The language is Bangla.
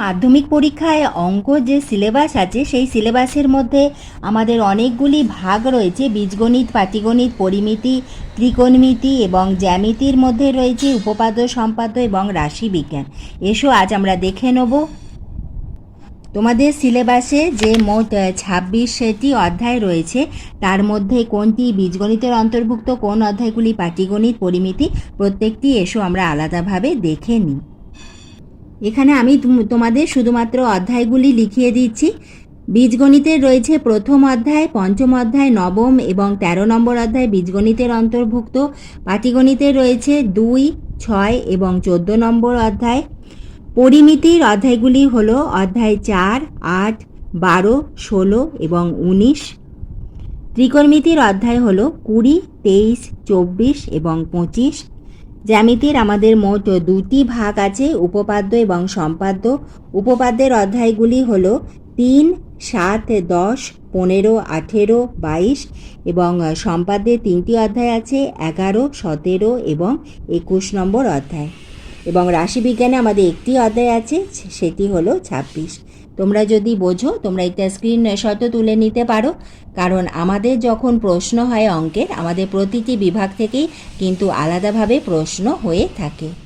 মাধ্যমিক পরীক্ষায় অঙ্ক যে সিলেবাস আছে, সেই সিলেবাসের মধ্যে আমাদের অনেকগুলি ভাগ রয়েছে। বীজগণিত, পাটিগণিত, পরিমিতি, ত্রিকোণমিতি এবং জ্যামিতির মধ্যে রয়েছে উপপাদ্য, সম্পাদ্য এবং রাশি বিজ্ঞান এসো, আজ আমরা দেখে নেব। তোমাদের সিলেবাসে যে মোট ছাব্বিশটি অধ্যায় রয়েছে, তার মধ্যে কোনটি বীজগণিতের অন্তর্ভুক্ত, কোন অধ্যায়গুলি পাটিগণিত, পরিমিতি, প্রত্যেকটি এসো, আমরা আলাদাভাবে দেখে নিই। এখানে আমি তুম- তোমাদের শুধুমাত্র অধ্যায়গুলি লিখিয়ে দিচ্ছি। বীজগণিতের রয়েছে প্রথম অধ্যায়, পঞ্চম অধ্যায়, নবম এবং তেরো নম্বর অধ্যায় বীজগণিতের অন্তর্ভুক্ত। পাটিগণিতের রয়েছে দুই, ছয় এবং চোদ্দ নম্বর অধ্যায়। পরিমিতির অধ্যায়গুলি হল অধ্যায় চার, আট, বারো, ষোলো এবং উনিশ। ত্রিকোণমিতির অধ্যায় হল কুড়ি, তেইশ, চব্বিশ এবং পঁচিশ। জ্যামিতির আমাদের মোট দুটি ভাগ আছে, উপপাদ্য এবং সম্পাদ্য। উপপাদ্যের অধ্যায়গুলি হল তিন, সাত, দশ, পনেরো, আঠেরো, বাইশ এবং সম্পাদ্যের তিনটি অধ্যায় আছে, এগারো, সতেরো এবং একুশ নম্বর অধ্যায়। এবং রাশিবিজ্ঞানে আমাদের একটি অধ্যায় আছে সেটি হলো ছাব্বিশ। তোমরা যদি বোঝো, তোমরা এটা স্ক্রিনশট তুলে নিতে পারো। কারণ আমাদের যখন প্রশ্ন হয় অঙ্কের, আমাদের প্রতিটি বিভাগ থেকেই কিন্তু আলাদাভাবে প্রশ্ন হয়ে থাকে।